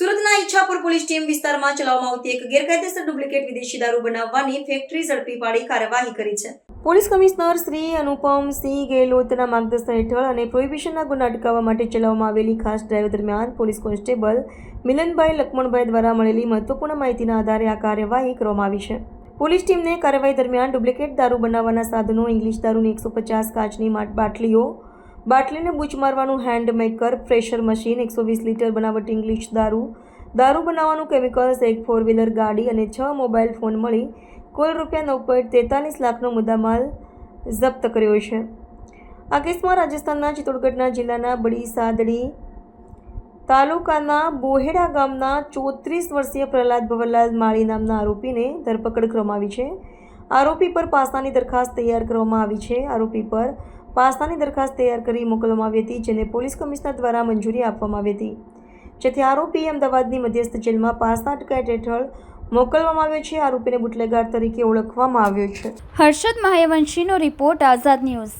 સુરતના Ichchhapur police team વિસ્તારમાં ચલાવવામાં આવતી એક ગેરકાયદેસર ડુપ્લિકેટ વિદેશી દારૂ બનાવવાની ફેક્ટરી ઝડપી પાડી કાર્યવાહી કરી છે. પોલીસ કમિશનર શ્રી અનુપમ સિંહ ગેહલોતના માર્ગદર્શન હેઠળ અને પ્રોહિબિશનના ગુના અટકાવવા માટે ચલાવવામાં આવેલી ખાસ ડ્રાઈવ દરમિયાન પોલીસ કોન્સ્ટેબલ મિલનભાઈ લક્ષ્મણભાઈ દ્વારા મળેલી મહત્વપૂર્ણ માહિતીના આધારે આ કાર્યવાહી કરવામાં આવી છે. પોલીસ ટીમને કાર્યવાહી દરમિયાન ડુપ્લિકેટ દારૂ બનાવવાના સાધનો, ઇંગ્લિશ દારૂની એકસો પચાસ કાચની બાટલીઓ બાટલીને બૂચ મારવાનું હેન્ડ મેકર પ્રેશર મશીન એકસો વીસ લીટર બનાવટ ઇંગ્લિશ દારૂ. દારૂ બનાવવાનું કેમિકલ્સ એક ફોર વ્હીલર ગાડી અને છ મોબાઈલ ફોન મળી. કુલ રૂપિયા નવ પોઈન્ટ તેતાલીસ લાખનો મુદ્દામાલ જપ્ત કર્યો છે. આ કેસમાં રાજસ્થાનના ચિત્તોડગઢના જિલ્લાના બડી સાદડી તાલુકાના બોહેડા ગામના ચોત્રીસ વર્ષીય પ્રહલાદ ભવરલાલ માળી નામના આરોપીને ધરપકડ કરવામાં છે. આરોપી પર પાસ્તાની દરખાસ્ત તૈયાર કરવામાં આવી છે. આરોપી પર પાસ્તાની દરખાસ્ત તૈયાર કરી મોકલવામાં આવી હતી, જેને પોલીસ કમિશનર દ્વારા મંજૂરી આપવામાં આવી હતી. જેથી આરોપી અમદાવાદની મધ્યસ્થ જેલમાં પાસના અટકાયત હેઠળ મોકલવામાં આવ્યો છે. આરોપીને બુટલેગાર તરીકે ઓળખવામાં આવ્યો છે. હર્ષદ મહાયવંશીનો રિપોર્ટ આઝાદ ન્યૂઝ.